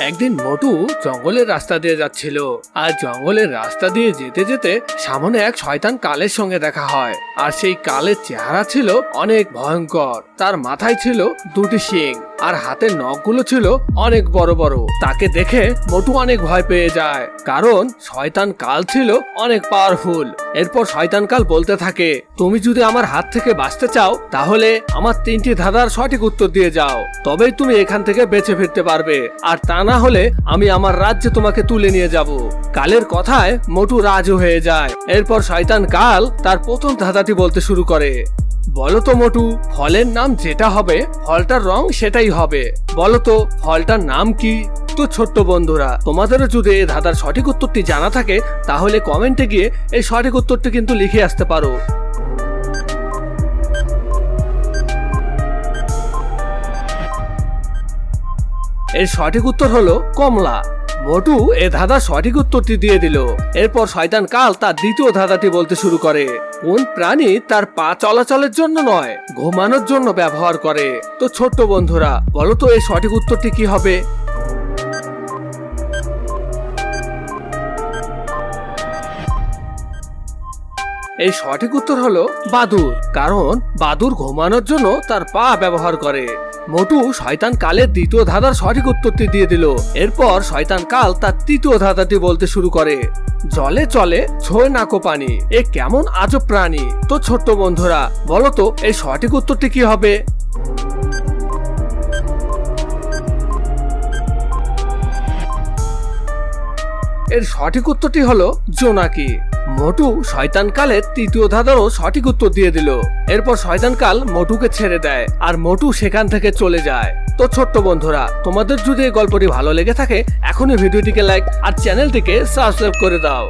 একদিন মোটু জঙ্গলের রাস্তা দিয়ে যাচ্ছিল। আর জঙ্গলের রাস্তা দিয়ে যেতে যেতে সামনে এক শয়তান কালের সঙ্গে দেখা হয়। আর সেই কালের চেহারা ছিল অনেক ভয়ঙ্কর। তার মাথায় ছিল দুটি শিং, আর হাতের নখগুলো ছিল অনেক বড় বড়। তাকে দেখে মোটু অনেক ভয় পেয়ে যায়, কারণ শয়তান কাল ছিল অনেক পাওয়ারফুল এরপর শয়তান কাল বলতে থাকে, তুমি যদি আমার হাত থেকে বাঁচতে চাও, তাহলে আমার তিনটি ধাঁধার সঠিক উত্তর দিয়ে যাও। তবেই তুমি এখান থেকে বেঁচে ফিরতে পারবে, আর তা না হলে আমি আমার রাজ্যে তোমাকে তুলে নিয়ে যাব। কালের কথায় মোটু রাজু হয়ে যায়। এরপর শয়তান কাল তার প্রথম ধাঁধাটি বলতে শুরু করে। বলো তো মোটু, ফলের নাম যেটা হবে, ফলটার রং সেটাই হবে। বলো তো ফলটার নাম কি? তো ছোট্ট বন্ধুরা তোমাদেরও যদি ধাঁধার সঠিক উত্তরটি জানা থাকে, তাহলে কমেন্টে গিয়ে এই সঠিক উত্তরটি কিন্তু লিখে আসতে পারো। এর সঠিক উত্তর হলো কমলা। মোটু এ ধাঁধা সঠিক উত্তরটি দিয়ে দিল। এরপর শয়তান কাল তার দ্বিতীয় ধাঁধাটি বলতে শুরু করে। কোন প্রাণী তার পা চলাচলের জন্য নয়, ঘুমানোর জন্য ব্যবহার করে? তো ছোট্ট বন্ধুরা, বলো তো এই সঠিক উত্তরটি কি হবে? এই সঠিক উত্তর হলো বাদুর, কারণ বাদুর ঘুমানোর জন্য তার পা ব্যবহার করে। মোটু শয়তান কালের দ্বিতীয় ধাঁধার সঠিক উত্তরটি দিয়ে দিল। এরপর শয়তান কাল তার তৃতীয় ধাঁধাটি বলতে শুরু করে। জলে চলে ছোয় নাকো পানি এ কেমন আজব প্রাণী। তো ছোট্ট বন্ধুরা, বলো তো, এই সঠিক উত্তরটি কি হবে? এর সঠিক উত্তরটি হলো জোনাকি। মোটু শয়তানকালের তৃতীয় ধাঁধারও সঠিক উত্তর দিয়ে দিল। এরপর শয়তানকাল মোটুকে ছেড়ে দেয় আর মোটু সেখান থেকে চলে যায়। তো ছোট্ট বন্ধুরা, তোমাদের যদি এই গল্পটি ভালো লেগে থাকে, এখনই ভিডিওটিকে লাইক আর চ্যানেলটিকে সাবস্ক্রাইব করে দাও।